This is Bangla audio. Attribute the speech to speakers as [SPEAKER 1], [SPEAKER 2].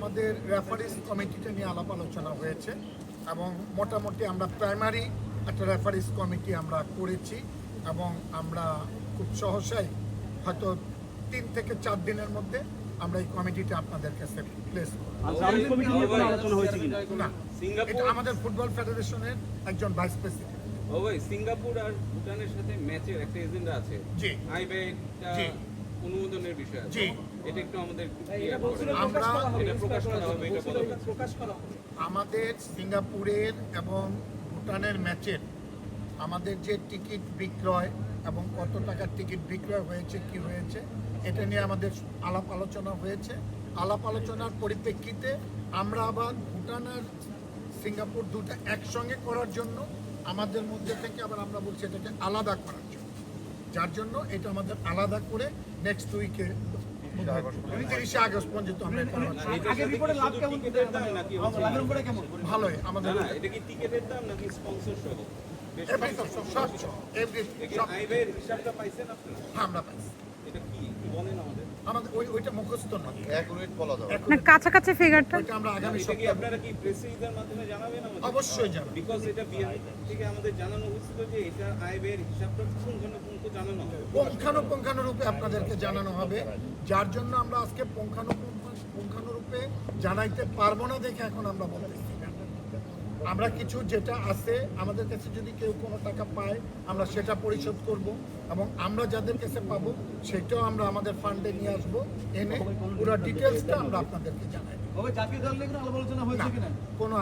[SPEAKER 1] আমাদের রেফারিজ কমিটিটা নিয়ে আলাপ আলোচনা হয়েছে এবং মোটামুটি আমরা প্রাইমারি একটা রেফারিজ কমিটি আমরা করেছি এবং আমরা খুব সহসাই হয়তো তিন থেকে চার দিনের মধ্যে আমরা এই কমিটিটা আপনাদের কাছে প্লেস করব।
[SPEAKER 2] আর সার্ভিস কমিটি নিয়ে কোনো আলোচনা হয়েছে কিনা?
[SPEAKER 1] না এটা আমাদের ফুটবল ফেডারেশনের একজন ভাইস প্রেসিডেন্ট
[SPEAKER 3] সিঙ্গাপুর আর ভুটানের সাথে ম্যাচের একটা এজেন্ডা আছে।
[SPEAKER 1] জি। জি।
[SPEAKER 3] অনুমোদনের বিষয় আছে। এটা একটু আমাদের
[SPEAKER 1] আমরা
[SPEAKER 3] এটা প্রকাশ করা হবে এটা
[SPEAKER 2] প্রকাশ করা হবে।
[SPEAKER 1] আমাদের সিঙ্গাপুরের এবং ভুটানের ম্যাচের আমাদের যে টিকিট বিক্রয় এবং কত টাকার টিকিট বিক্রয় হয়েছে কি হয়েছে এটা নিয়ে আমাদের আলাপ আলোচনা হয়েছে। আলাপ আলোচনার পরিপ্রেক্ষিতে আমরা আবার ভুটান আর সিঙ্গাপুর দুটো একসঙ্গে করার জন্য আমাদের মধ্যে থেকে আবার আমরা বলছি এটাকে আলাদা করার জন্য। যার জন্য এটা আমাদের আলাদা করে নেক্সট উইকে তিরিশে আগস্ট পর্যন্ত ভালোই আমাদের আমরা পাইছি।
[SPEAKER 3] এটা কি? একটু বলেন আমাদের।
[SPEAKER 1] আমাদের ওই ওইটা মুখস্থ নয়।
[SPEAKER 4] অ্যাকুরেট বলা যাবে
[SPEAKER 5] না। কাছাকাছি ফিগারটা
[SPEAKER 1] ওইটা আমরা আগামী সপ্তাহে
[SPEAKER 3] আপনারা কি প্রেস রিলিজের মাধ্যমে জানাবেন আমাদের?
[SPEAKER 1] অবশ্যই জানাব।
[SPEAKER 3] বিকজ এটা বিএনপি থেকে আমাদের জানানো হয়েছিল যে এটা আইবের হিসাবটা পুঙ্খানুপুঙ্খ জানানো হবে।
[SPEAKER 1] পুঙ্খানুপুঙ্খানুরূপে আপনাদেরকে জানানো হবে। যার জন্য আমরা আজকে পুঙ্খানুপুঙ্খ পুঙ্খানুরূপে জানাইতে পারব না দেখে এখন আমরা বলতেছি। না। আমরা কিছু যেটা আছে আমাদের কাছে যদি কেউ কোনো টাকা পায় আমরা সেটা পরিশোধ করব এবং আমরা যাদের কাছে পাবো সেটাও আমরা আমাদের ফান্ডে নিয়ে আসব। এনে পুরো ডিটেলসটা আমরা আপনাদেরকে জানাই। কোনো